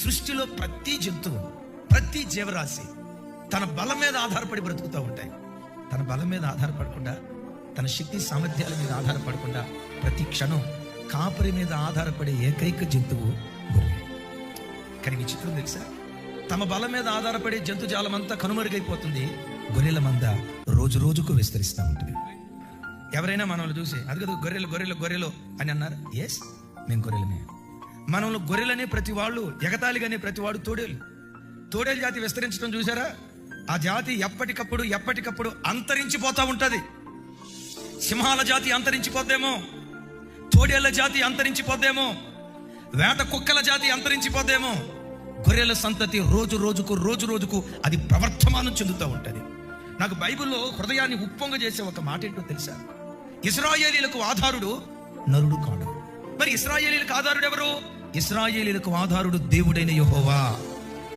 సృష్టిలో ప్రతి జంతువు ప్రతి జీవరాశి తన బలం మీద ఆధారపడి బ్రతుకుతూ ఉంటాయి. తన బలం మీద ఆధారపడకుండా తన శక్తి సామర్థ్యాల మీద ఆధారపడకుండా ప్రతి క్షణం కాపరి మీద ఆధారపడే ఏకైక జంతువు గొర్రె కానీ విచిత్రం చిత్రం తెలుసా? తమ బలం మీద ఆధారపడే జంతుజాలం అంతా కనుమరుగైపోతుంది. గొర్రెల మంద రోజు రోజుకు విస్తరిస్తూ ఉంటుంది. ఎవరైనా మనల్ని చూసి అది కదా గొర్రెలు గొర్రెలు గొర్రెలు అని అన్నారు. ఎస్ మేము గొర్రెలమే. మనల్ని గొర్రెలనే ప్రతి వాళ్ళు ఎగతాళిగానే ప్రతి వాడు తోడేలు. తోడేలు జాతి విస్తరించడం చూసారా ఆ జాతి ఎప్పటికప్పుడు ఎప్పటికప్పుడు అంతరించిపోతా ఉంటుంది. సింహాల జాతి అంతరించిపోద్దేమో? తోడేళ్ళ జాతి అంతరించిపోద్దేమో? వేట కుక్కల జాతి అంతరించిపోద్దేమో? గొర్రెల సంతతి రోజు రోజుకు రోజు రోజుకు అది ప్రవర్తమానం చెందుతూ ఉంటుంది. నాకు బైబిల్లో హృదయాన్ని ఉప్పొంగ చేసే ఒక మాట ఏంటో తెలుసా? ఇస్రాయేలీలకు ఆధారుడు నరుడు కాడు. ఇస్రాయేలీలకు ఆధారుడు ఎవరు ఇస్రాయేలీలకు ఆధారుడు దేవుడైన యహోవా.